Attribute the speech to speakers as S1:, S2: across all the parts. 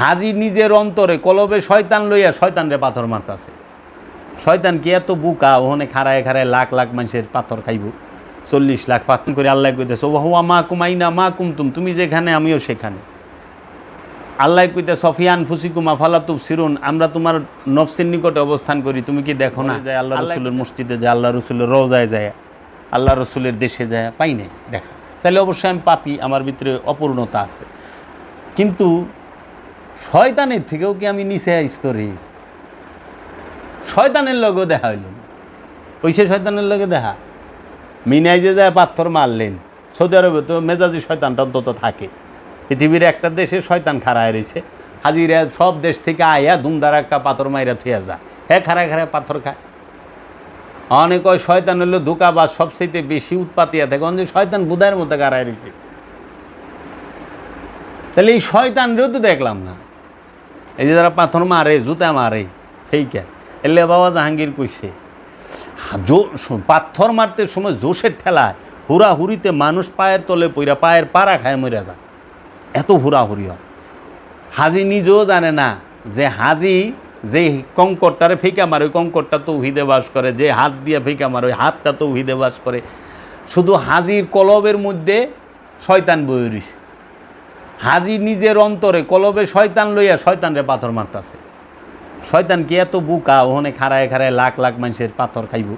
S1: হাজি নিজের অন্তরে কলবে শয়তান লইয়া শয়তানরে পাথর মারতাছে। শয়তান কি এত বুকা? ওখানে খাড়ায় খাড়ায় লাখ লাখ মানুষের পাথর খাইব। চল্লিশ লাখ পাথর করে আল্লাহ কইতেছে ও হুয়া মা কুমাইনা মা কুমতুম? তুমি যেখানে আমিও সেখানে। আল্লাহ কইতে সফিয়ান ফুসিকুমা ফালাতুব সিরুন আমরা তোমার নফসের নিকটে অবস্থান করি। তুমি কি দেখো না? যায় আল্লাহ রসুলের মসজিদে যায় আল্লাহ রসুলের রোজায় যায় আল্লাহ রসুলের দেশে যায় পাই নাই দেখা। তাহলে অবশ্যই আমি পাপি আমার ভিতরে অপূর্ণতা আছে। কিন্তু শয়তানের থেকেও কি আমি নিচে স্তরে শয়তানের লগেও দেখা হইল না। ওইসে শয়তানের লগে দেখা? মিনাই যে যায় পাথর মারলেন, সৌদি আরবে তো মেজাজি শয়তানটা অন্তত থাকে। পৃথিবীর একটা দেশে শয়তান খাড়ায় রয়েছে। হাজিরা সব দেশ থেকে আয়া ধুমধারাক্কা পাথর মাইরা থুয়া যা হ্যাঁ খাড়ায় খাড়ায় পাথর খায়। অনেক ওই শয়তান হলো ধোকা বা সবচেয়ে বেশি উৎপাতিয়া থাকে অনেক শয়তান বুধায়ের মধ্যে গাড়ায় রয়েছে। তাহলে এই শয়তানরেও তো দেখলাম না। এই যে যারা পাথর মারে, জুতা মারে, ঠিক এলে বাবা জাহাঙ্গীর কইছে পাথর মারতে সময় জোশের ঠেলায় হুড়াহুড়িতে মানুষ পায়ের তলে পইরা পায়ের পাড়া খায় মরে যায়। এত হুড়াহুড়ি হয়। হাজি নিজেও জানে না যে হাজি যে কঙ্করটারে ফেঁকা মারে, ওই কঙ্করটা তো উহিদে বাস করে, যে হাত দিয়ে ফেঁকা মারে, ওই হাতটা তো উহিদে বাস করে। শুধু হাজির কলবের মধ্যে শয়তান বয়ে রইছে। হাজি নিজের অন্তরে, কলবে শয়তান লইয়া শয়তানরে পাথর মারতাছে। শয়তান কি এত বুকা? ওখানে খাড়ায় খাড়ায় লাখ লাখ মানুষের পাথর খাইব।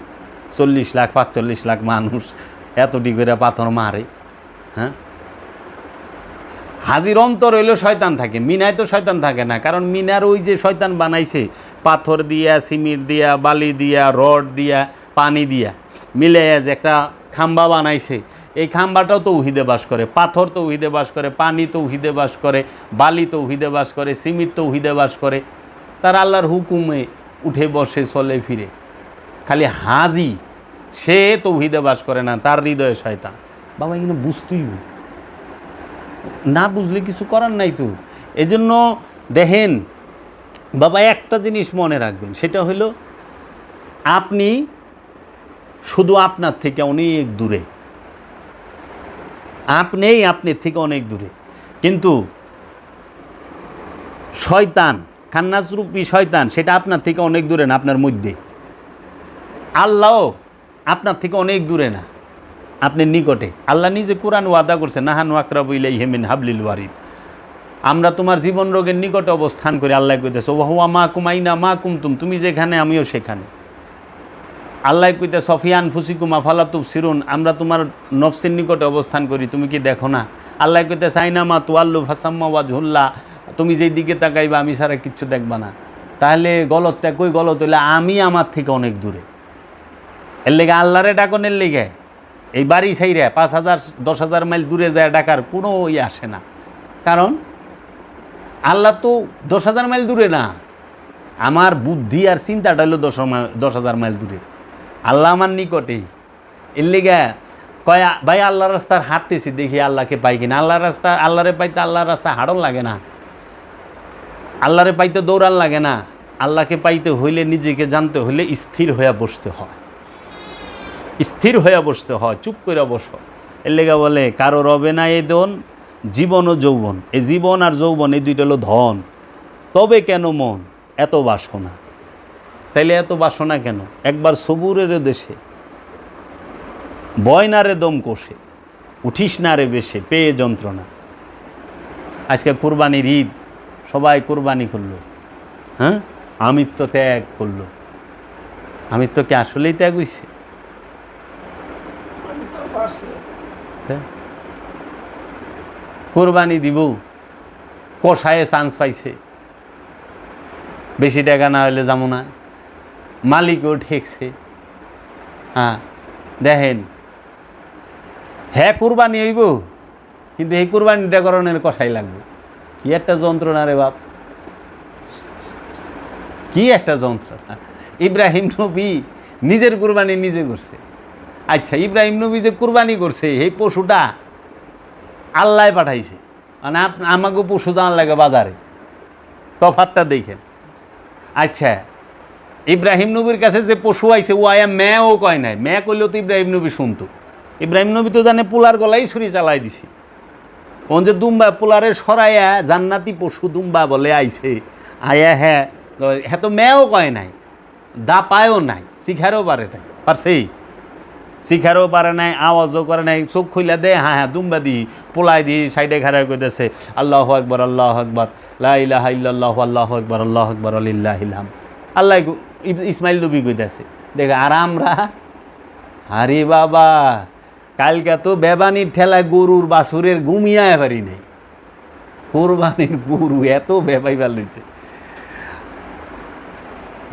S1: চল্লিশ লাখ, পাঁচচল্লিশ লাখ মানুষ এতটি করে পাথর মারে হ্যাঁ? হাজির অন্তর হইল শয়তান থাকে, মিনায় তো শয়তান থাকে না। কারণ মিনার ওই যে শয়তান বানাইছে, পাথর দিয়া, সিমেন্ট দিয়া, বালি দিয়া, রড দিয়া, পানি দিয়া মিলে যে একটা খাম্বা বানাইছে এই খাম্বাটাও তো উহিদে বাস করে, পাথর তো উহিদে বাস করে, পানি তো উহিদে বাস করে, বালি তো উহিদে বাস করে সিমেন্ট তো উহিদে বাস করে। তার আল্লাহর হুকুমে উঠে বসে, চলে ফিরে। খালি হাজি, সে তো উহিদে বাস করে না, তার হৃদয়ে শয়তান। বাবা এখানে বুঝতেই না বুঝলে কিছু করার নাই তো। এজন্য দেখেন, বাবা, একটা জিনিস মনে রাখবেন, সেটা হলো আপনি শুধু আপনার থেকে অনেক দূরে। আপনিই আপনার থেকে অনেক দূরে। কিন্তু শয়তান খান্নাসরূপী শয়তান, সেটা আপনার থেকে অনেক দূরে না, আপনার মধ্যে। আল্লাহ আপনার থেকে অনেক দূরে না আপনার নিকটে। আল্লাহ নিজে কোরআন ওয়াদা করছে, নাহানু আকরাবু ইলাই হেমিন হাবলিল ওয়ারিদ। আমরা তোমার জীবন রোগের নিকটে অবস্থান করি, আল্লাহ কইতেছে ওহুয়া মা কুমাইনা মা কুমতুম তুমি যেখানে আমিও সেখানে। আল্লাহ কইতে, সফিয়ান ফুসিকুমা ফালাতুব সিরুন আমরা তোমার নফসের নিকটে অবস্থান করি, তুমি কি দেখো না? আল্লাহ কইতে সাইনা মা তুয়াল্লু ফাসাম্মা ঝুল্লা তুমি যেই দিকে তাকাইবা, আমি সারা কিচ্ছু দেখবা না। তাহলে গলতটা কই গলত হইলে? আমি আমার থেকে অনেক দূরে। এর লেগে আল্লাহরে ডাকনের লেগে। এই বাড়ি সাইরে পাঁচ হাজার, দশ হাজার মাইল দূরে যায় ডাকার কোনো ইয়ে আসে না। কারণ আল্লাহ তো দশ হাজার মাইল দূরে না। আমার বুদ্ধি আর চিন্তাটা হলো দশ দশ হাজার মাইল দূরে। আল্লাহ আমার নিকটেই এর লেগে কয়, ভাই আল্লাহ রাস্তার হাঁটতেছি দেখি আল্লাহকে পাই কিনা। আল্লাহ রাস্তা, আল্লাহরে পাইতে আল্লাহর রাস্তা হাঁটন লাগে না। আল্লাহরে পাইতে দৌড়ান লাগে না। আল্লাহকে পাইতে হইলে নিজেকে জানতে হইলে স্থির হয়ে বসতে হয়। স্থির হয়ে বসতে হয়, চুপ করে বসো। এর লেগে বলে, কারও রবে না এ দন, জীবন ও যৌবন। এই জীবন আর যৌবন, এই দুইটা হলো ধন। তবে কেন মন? এত বাসনা। তাইলে এত বাসনা কেন? একবার সবুরের দেশে বয় না রে দম কষে উঠিস না রে বেশে, পেয়ে যন্ত্রণা। আজকে কুরবানির ঈদ, সবাই কুরবানি করল। হ্যাঁ? আমিত্ব ত্যাগ করল। আমিত্ব কি আসলেই ত্যাগ হইছে? হ্যাঁ? কোরবানি দিব, কষায় চান্স পাইছে। বেশি টাকা না হলে যাব না। মালিকও ঠেকছে। হ্যাঁ দেখেন। হ্যাঁ কোরবানি হইব, কিন্তু এই কোরবানিটা করণের কষাই লাগবে। কি একটা যন্ত্রণা রে বাপ? কি একটা যন্ত্রণা ইব্রাহিম নবী নিজের কোরবানি নিজে করছে। আচ্ছা ইব্রাহিম নবী যে কুরবানি করছে, এই পশুটা আল্লাহ পাঠাইছে। মানে আমাকে পশু জানার লাগে বাজারে। তফাতটা দেখেন। আচ্ছা ইব্রাহিম নবীর কাছে যে পশু আইছে, ও আয়া ম্যাও কয় নাই। ম্যা করলেও তো ইব্রাহিম নবী শুনতো। ইব্রাহিম নবী তো জানে পোলার গলাই ছুরি চালাই দিছি। ওন যে দুম্বা পোলারে সরাইয়া জান্নাতি পশু দুম্বা বলে আইছে, আয়া হ্যাঁ হ্যাঁ তো মেয়েও কয় নাই, দা পায়ও নাই, শিখারও পারে নাই পারছেই শিখারও পারে নাই, আওয়াজও করে নাই, চোখ খুইলা দে হ্যাঁ হ্যাঁ দুম্বা দি, পোলাই দি, সাইডে খারাপ করতেছে আল্লাহ আকবর আল্লাহ আকবর লাহ আল্লাহ আল্লাহ আকবর আল্লাহ আকবর আল্লাহ ইব- ইসমাইল নবী কইতাছে, দেখ আর আমরা বাবা, কালকে তো বেবানির ঠেলায় গরুর বাছুরের ঘুমিয়ায় পারি নাই। কোরবানির গরু এত বেবাই পালিছে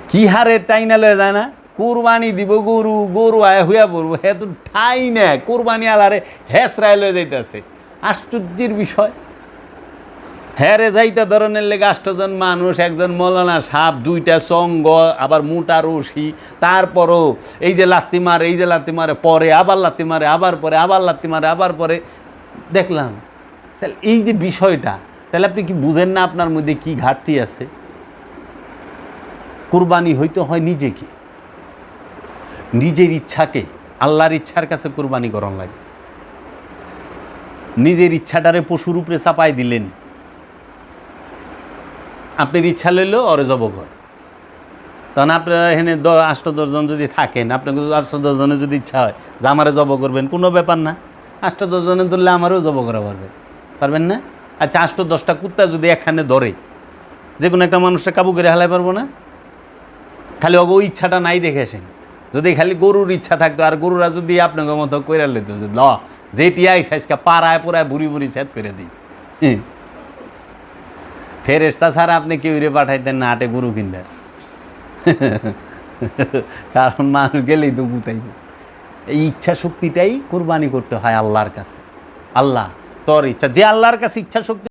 S1: কি হারে টাইনা লয়ে যায় না? কোরবানি দিব গরু গরু আয় হইয়া পড়ব, হে তো ঠাই না কোরবানি আলারে হেসরায় লয়ে যাইতেছে। আশ্চর্যের বিষয়। হ্যাঁ রে, যাইতে ধরনের লেগে আষ্টজন মানুষ, একজন মৌলানা সাপ, দুইটা সঙ্গ আবার মোটা রশি, তারপরও এই যে লাত্তি মারে, এই যে লাত্তি মারে, পরে আবার লাত্তি মারে, আবার পরে, আবার লাত্তি মারে, আবার পরে। দেখলাম, তাহলে এই যে বিষয়টা, তাহলে আপনি কি বুঝেন না আপনার মধ্যে কি ঘাটতি আছে? কুরবানি হইতে হয় নিজেকে নিজের ইচ্ছাকে, আল্লাহর ইচ্ছার কাছে কুরবানি করন লাগে। নিজের ইচ্ছাটারে পশুর উপরে চাপাই দিলেন। আপনার ইচ্ছা লইলেও অরে জব কর তখন আপনার এখানে আষ্ট দশজন যদি থাকেন, আপনাকে আষ্ট দশজনের যদি ইচ্ছা হয় যে আমারে জব করবেন, কোনো ব্যাপার না। আষ্ট দশজনে ধরলে আমারও জব করা পারবে। পারবেন না? আচ্ছা আষ্ট দশটা কুত্তা যদি একখানে ধরে যে কোনো একটা মানুষটা কাবু করে হালাই পারব না? খালি ওই ইচ্ছাটা নাই দেখেছেন যদি খালি গরুর ইচ্ছা থাকতো, আর গরুরা যদি আপনাকে মতো কইরা লইত যে, ল, যেটি আইস আজকে পাড়ায় পোড়ায় বুড়ি বুড়ি সেট করে দিই। হ্যাঁ। ফেরেস্তা ছাড়া আপনি কেউ রে পাঠাইতেন না আটে গরু কিনতে। কারণ মানুষ গেলেই তো গুতাইবে এই ইচ্ছা শক্তিটাই কোরবানি করতে হয় আল্লাহর কাছে। আল্লাহ, তোর ইচ্ছা, যে আল্লাহর কাছে ইচ্ছা শক্তি